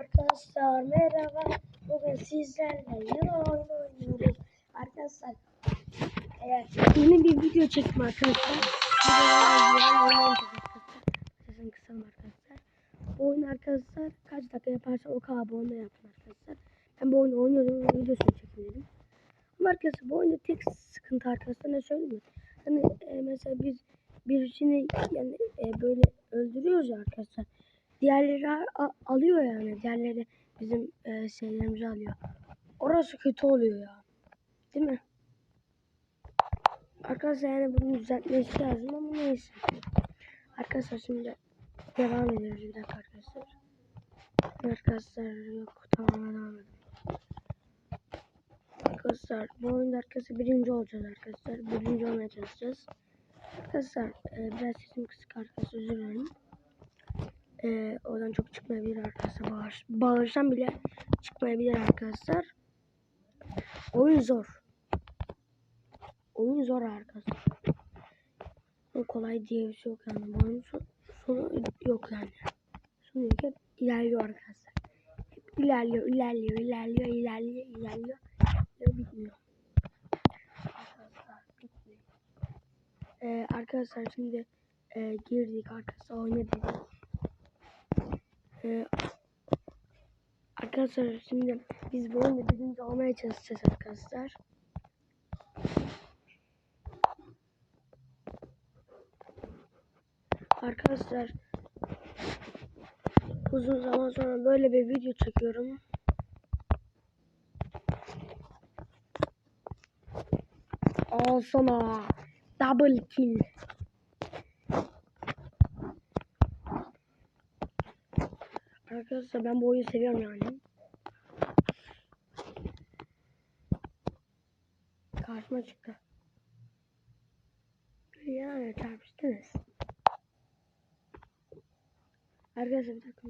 Arkadaşlar merhaba. Bugün sizlerle yeni oyun oynuyoruz. Arkadaşlar eğer yeni bir video çektim arkadaşlar. Sesini kısalım arkadaşlar. Bu oyun arkadaşlar kaç dakika yaparsa o kadar abone yapın arkadaşlar. Ben bu oyunu oynuyorum videosunu çekeyim dedim. Ama arkadaşlar bu oyunda tek sıkıntı arkadaşlar ne söyleyeyim mi? Hani e, mesela biz birisini yani e, böyle öldürüyoruz ya arkadaşlar. Diğerleri alıyor yani. Diğerleri bizim e, şeylerimizi alıyor. Orası kötü oluyor ya. Değil mi? Arkadaşlar yani bunu düzeltmesi lazım ama neyse. Arkadaşlar şimdi devam ediyoruz bir dakika arkadaşlar. Arkadaşlar yok tamamen edelim. Arkadaşlar bu oyunda arkadaşlar birinci olacağız arkadaşlar. Birinci olmaya çalışacağız. Arkadaşlar e, biraz sesim kısık arkadaşlar özür dilerim. E, oradan çok çıkmayabilir arkadaşlar. Bağır, bağırsam bile çıkmayabilir arkadaşlar. Oyun zor. Oyun zor arkadaşlar. O kolay diye bir şey yok yani. Bu oyunun son- sonu yok yani. Sonu yok. Hep ilerliyor arkadaşlar. Hep ilerliyor, ilerliyor, ilerliyor, ilerliyor, ilerliyor. Ve bitmiyor. Arkadaşlar. Ee, arkadaşlar şimdi e, girdik arkadaşlar oynadık. Ee, arkadaşlar şimdi biz bu oyunda birinci olmaya çalışacağız arkadaşlar. Arkadaşlar uzun zaman sonra böyle bir video çekiyorum. Al sana double kill. Arkadaşlar ben bu oyunu seviyorum yani. Karşıma çıktı. Yani çarpıştınız. Arkadaşlar bir dakika.